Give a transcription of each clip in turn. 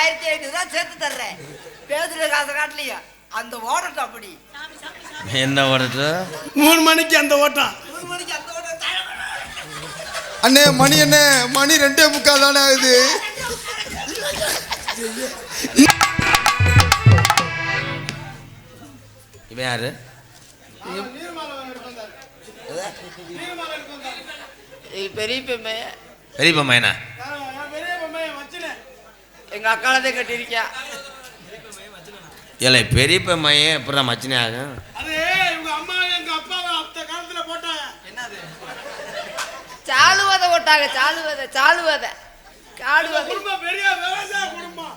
ஆயிரத்தி ஐநூறு ரூபா சேர்த்து தர்றேன். பேசுற காசை காட்டலையா? அந்த ஓடட்டும் அப்படி. என்ன ஓடட்டு மூணு மணிக்கு அந்த ஓட்டம். மூணு மணிக்கு அந்த ஓட்டம். அண்ணே மணி அண்ணே மணி ரெண்டே முக்கால் தானே ஆகுது? இவன் யாரு? இது பெரிய மைனா பெரிய பொம்மையை வச்சுனேன் எங்க அக்காலதே கட்டியிருக்கியா? இல்லை பெரியப்பா மையன் எப்படி மச்சினே ஆகும். அது இவங்க அம்மா எங்க அப்பாவை அந்த காலத்துல போட்டாங்க. சாலுவதை ஓட்டாங்க சாலுவதை சாலுவதை. இந்த காடுவதை. குடும்பம் பெரிய விவசாய குடும்பம்.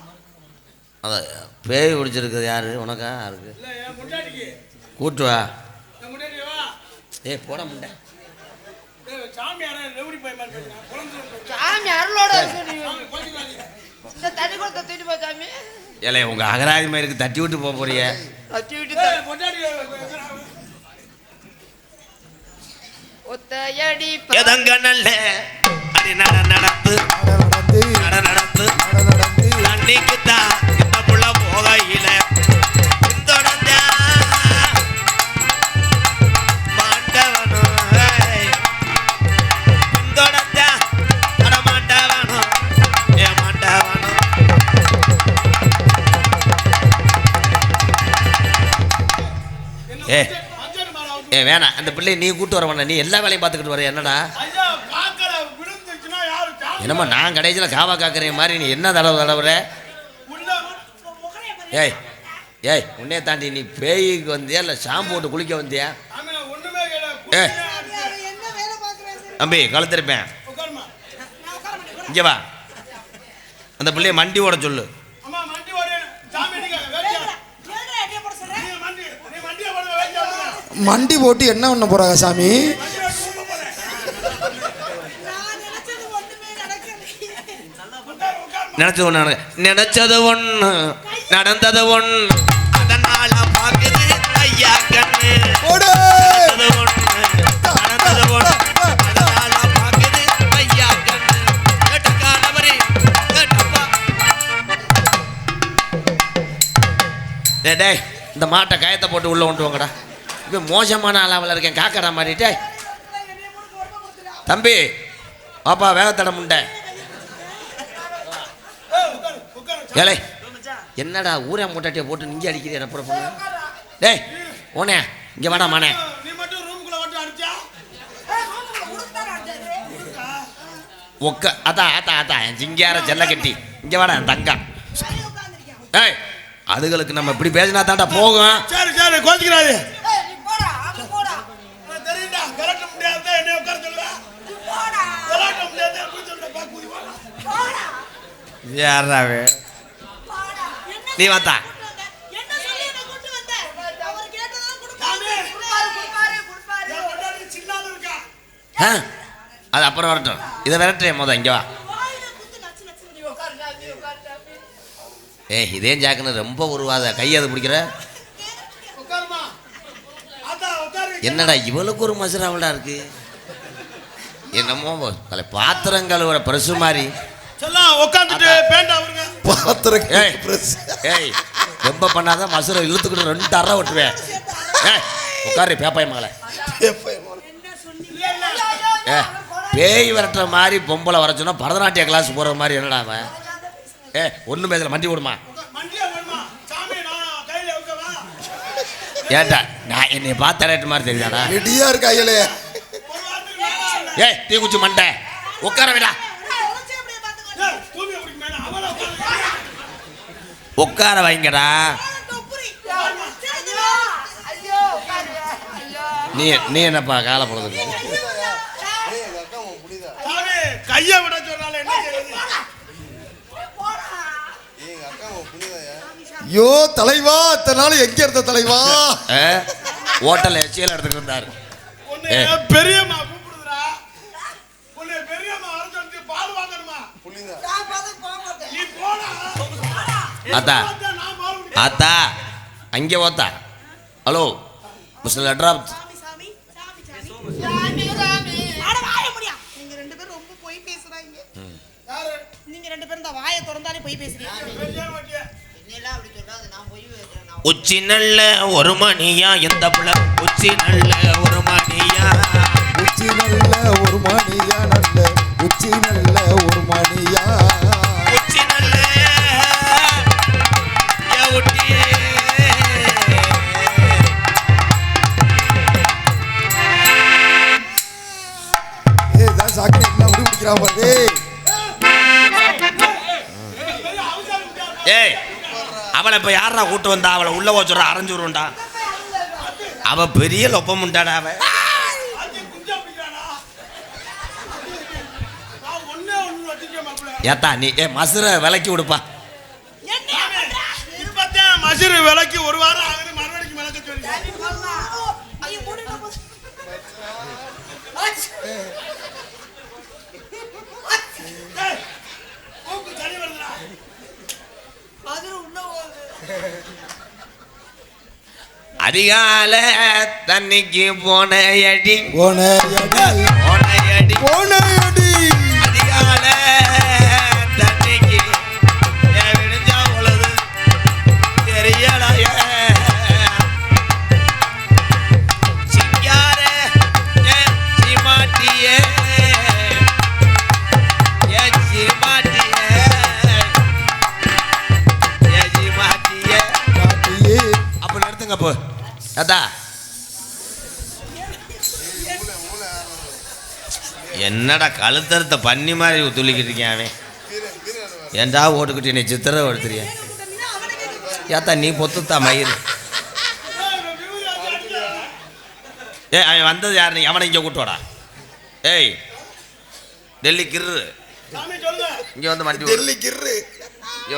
அத பேய் பிடிச்சிருக்குது யாரு? உனக்கா? யாருக்கு? கூட்டு வா. என் முன்னாடி வா. ஏய் போட முண்டை. சாமி அருளோட தண்ணி கொடுத்த தூக்கிட்டு போ சாமி. ஏலே உங்க அகராதி மயிருக்கு தட்டி விட்டு போக போறிய. வச்சு விட்டு ஏய், பொண்டாட்டி வைக்கிறான். ஒத்தையடி எதங்க நல்ல? அடி நட அந்த பிள்ளையை நீ கூட்டு வர வேணாம் நீ எல்லா வேலையும் பார்த்துக்கிட்டு வர என்னடா? என்னம்மா நான் கடைசியில் காவா காக்குற மாதிரி நீ என்ன தடவை தடவுற உள்ள ஏய் ஏய் உன்னைய தாண்டி நீ பேய்க்கு வந்தியா இல்லை ஷாம்பு போட்டு குளிக்க வந்தியா. ஏய். அடிச்சேன். தம்பி கழுத்திருப்பேன். இங்கே வா அந்த பிள்ளைய மண்டி ஓட சொல்லு அம்மா, மண்டி ஓடு. சாமி அடிக்காத, வேட்டியா. நீ மண்டி, நீ மண்டியை போடுங்க, வேட்டியா போடுங்க. மண்டி போட்டு என்ன பண்ண போறாங்க சாமி. நினச்சது ஒன்று நினச்சது ஒன்று நடந்தது ஒன்று அதனால பார்க்குது ஐயா கண்ணு ஓடு நினைச்சது ஒண்ணு, நடந்தது ஒண்ணு. அதனால பார்க்குது ஐயா கண்ணு. கேட்டுக்கானவரே, கேட்டப்பா. இந்த மாட்டை கயத்தை போட்டு உள்ள கொண்டு வாங்கடா இப்போ மோசமான அளவில் இருக்கேன். காக்கடா மாறிட்டே. தம்பி பாப்பா வேகத்தடம் முண்டை. ஏழை ஏலே என்னடா ஊரே மூட்டாட்டியை போட்டு நீங்க அடிக்கிறீ என்ன பொண்ணு டேய் ஓனே இங்கே வாடா மானே. ஒக்க அத்தா அத்தா அத்தா என் சிங்கார செல்ல கட்டி. இங்கே வாடா என் தங்கா ஏய் அதுகளுக்கு நம்ம இப்படி பேசினா தாண்டா போகும். சரி சரி கோச்சிக்கிறாரு யாராவே நீ வாத்தா. அது அப்புறம் வரட்டும். இதை விரட்டுறேன் முத இங்கே வா. ஏய் இதே ஜாக்குன்னு ரொம்ப உருவாத. கையை பிடிக்கிற? உட்காருமா? அதான் உட்காரு. என்னடா இவளுக்கு ஒரு மசுராவலா இருக்கு? என்னமோ பாத்திரம் கழுவுற பிரசு மாதிரி. உட்காந்துட்டு பேண்ட் அவருங்க பாத்திரம் ஏய் ஏய் ரொம்ப பண்ணாத மசுரை இழுத்துக்கிட்டு ரெண்டு அறை விட்டுவேன் ஏய் உட்காரு பேப்பாய் மகளை. ஏ பேய் விரட்டுற மாதிரி பொம்பளை வர சொன்னா பரதநாட்டிய கிளாஸ் போகிற மாதிரி என்னடா அவன்? ஏ ஒன்றும் பேசல மண்டி விடுமா சாமி நான் என்னை பார்த்து ரேட்டு மாதிரி தெரியுதாடா? ரெடியா இருக்காங்களே ஒரு வாரத்துக்கு மேல ஏய் தீ குச்சி மண்டை. உட்கார விடா ஏய், தூமி அப்படி மேல அவளை உட்காரு உட்கார வைங்கடா. நீ நீ என்னப்பா காலை பொழுது சாமி கையை விட சொன்னால என்ன செய்யுது ஐயோ தலைவா இத்தனை நாள் எங்க இருந்த தலைவா? ஹோட்டல் எச்சியில் எடுத்துட்டு இருந்தாரு. உன்னை பால் குடிக்கிறேன். ஆத்தா. அங்கே ஓத்தா. ஹலோ. மிஸ்டர் லட்ராப் யாரு நீங்க ரெண்டு பேரும் இந்த வாயை திறந்தாலே போய் பேசுறீங்க. பெரிய வட்டியா என்னெல்லாம் அப்படி சொல்லாது நான் பொய் பேசுறேன் நான் உச்சி நல்ல ஒரு மணியா எந்த புள்ள? உச்சி நல்ல ஒரு மணியா. உச்சி நல்ல ஒரு மணியா நல்ல உச்சி நல்ல ஏய் அவளை இப்போ யாரா கூட்டு வந்தா? அவளை உள்ள வச்சுடுறா அரைஞ்சு விடுண்டா அவ பெரிய லொப்பமுண்டாடா அவ. அஞ்சு ஏத்தா நீ ஏ மசுர விலக்கி விடுப்பா. இப்பத்தான் மசுரு விலைக்கு ஒரு வாரம் ஆகுது மறுபடியும் விளக்க சொல்லி அதிகால தண்ணிக்கு போன அடி போன அடி போன அடி அத்தா என்னடா கழுத்தறுத்த பண்ணி மாதிரி துள்ளிக்கிட்டு இருக்கேன் அவன். ஏன்டா ஓட்டுக்கிட்டு என்னை சித்திர எடுத்துறிய ஏத்தா நீ பொத்துத்தா மயிர் ஏய் அவன் வந்தது யாரு அவனை இங்கே கூட்டுவாடா ஏய் டெல்லி கிர்ரு. இங்கே வந்து மண்டி. டெல்லி கிர்ரு. இங்க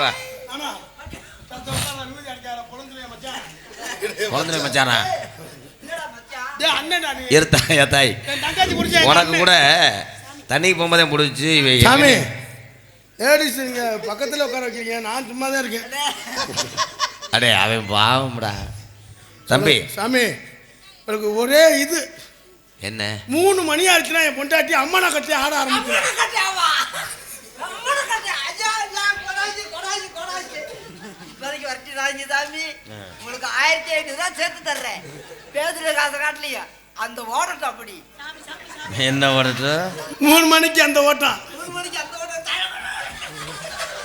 குழந்தை மச்சானா. என்னடா மச்சான்? டேய், அண்ணன்டா நீ. இருத்தா ஏத்தாய் உனக்கு. கூட தண்ணிக்கு போகும்போதே பிடிச்சி சாமி. லேடிஸ் நீங்க பக்கத்துல உட்கார வைக்கிறீங்க நான் சும்மா தான் இருக்கேன். அடே அவன் பாவம்டா. தம்பி. சாமி எனக்கு ஒரே இது. என்ன? மூணு மணி ஆச்சுன்னா என் பொண்டாட்டி அம்மனை கட்டி ஆட ஆரம்பிக்கிறேன் வரட்டி ராஜி சாமி. உங்களுக்கு ஆயிரத்தி ஐநூறு ரூபா சேர்த்து தர்றேன். பேசுற காசை காட்டலையா? அந்த ஓடட்டும் அப்படி. என்ன ஓடட்டு மூணு மணிக்கு அந்த ஓட்டம் மூணு மணிக்கு அந்த ஓட்டம்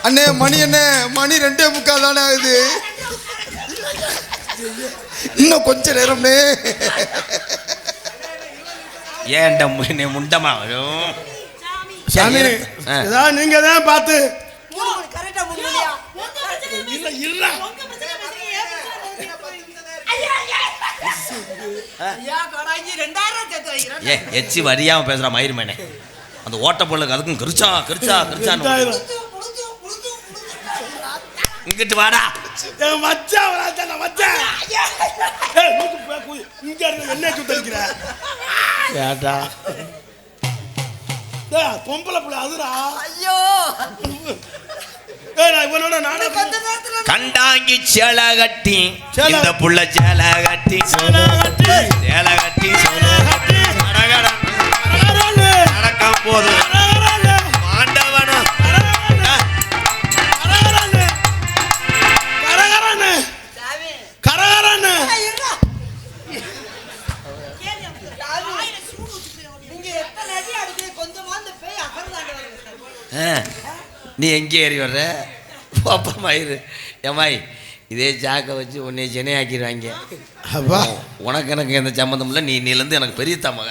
அண்ணே மணி அண்ணே மணி ரெண்டே முக்கால் தானே ஆகுது? இன்னும் கொஞ்ச நேரம்னே ஏன்டா முன்ன முண்டமா வரும். ஏதாவது நீங்க தான் பார்த்து மூணு மணி கரெக்டா மூணு மணியா இல்ல இல்ல ஐயா கொடாஞ்சி ரெண்டாயிரம் ரூபா சேர்த்து வைக்கிறேன் ஏ எச்சி வரியாம பேசுற மயிர் மேனே அந்த ஓட்ட பொருளுக்கு அதுக்கும் கிரிச்சா கிரிச்சா கிரிச்சான்னு. இங்கிட்டு வாடா. என் மச்சான் மச்சான். இங்க என்ன சுத்தரிக்கிற ஏட்டா பொம்பளை புள்ள அதுடா. ஐயோ ஏய் நான் இவனோட நானே கொஞ்ச நேரத்துல கண்டாங்கி சேலை கட்டி. இந்த புள்ள சேலை கட்டி. சேலை கட்டி. சேலை கட்டி நடக்கும் போது நீ எங்கே ஏறி வர்ற? பாப்பா மயிறு. ஏமாய் இதே ஜாக்கை வச்சு உன்னை சென்னையாக்கிடுவாங்க அப்பா. உனக்கு எனக்கு எந்த சம்மந்தம் இல்லை நீ நீலேருந்து எனக்கு பெரிய தமக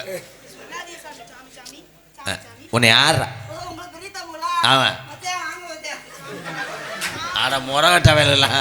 உன்னை யாரா தம்புங்களா ஆமாம் ஆட முறகட்ட வேலைலாம்